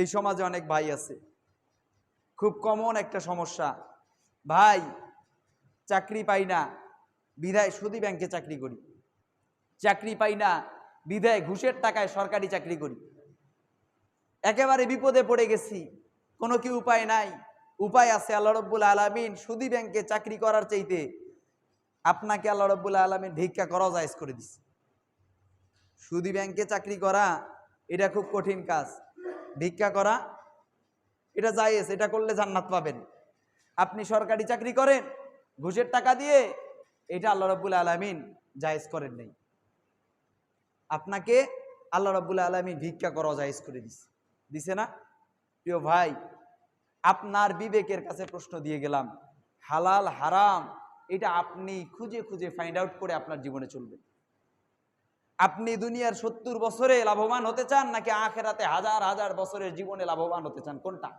এই সমাজে অনেক ভাই আছে। খুব কমন একটা সমস্যা। ভাই, চাকরি পাই না, বিধায় সুদী ব্যাংকে চাকরি করি। চাকরি পাই না, বিধায় ঘুষের টাকায় সরকারি চাকরি করি। একেবারে বিপদে পড়ে গেছি। কোনো কি উপায় নাই? উপায় আছে আল্লাহ রব্বুল আলমিন সুদী ব্যাংকে চাকরি করার চাইতে আপনাকে আল্লাহ রব্বুল আলমিন ভিক্ষা করাও জায়জ করে দিচ্ছে সুদী ব্যাংকে চাকরি করা, এটা খুব কঠিন কাজ। ভিক্ষা করা, এটা জায়েজ, এটা করলে জান্নাত পাবেন। আপনি সরকারি চাকরি করেন, ঘুষের টাকা দিয়ে, এটা আল্লাহ রব্বুল আলমিন জায়েজ করেন নাই। আপনাকে আল্লাহ রব্বুল আলমিন ভিক্ষা করা জায়েজ করে দিছে। দিছে না? প্রিয় ভাই, আপনার বিবেকের কাছে প্রশ্ন দিয়ে গেলাম, হালাল, হারাম, এটা আপনি খুঁজে খুঁজে ফাইন্ড আউট করে আপনার জীবনে চলবে। আপনি দুনিয়ার সত্তর বছরে লাভবান হতে চান নাকি আখেরাতে হাজার হাজার বছরের জীবনে লাভবান হতে চান? কোনটা?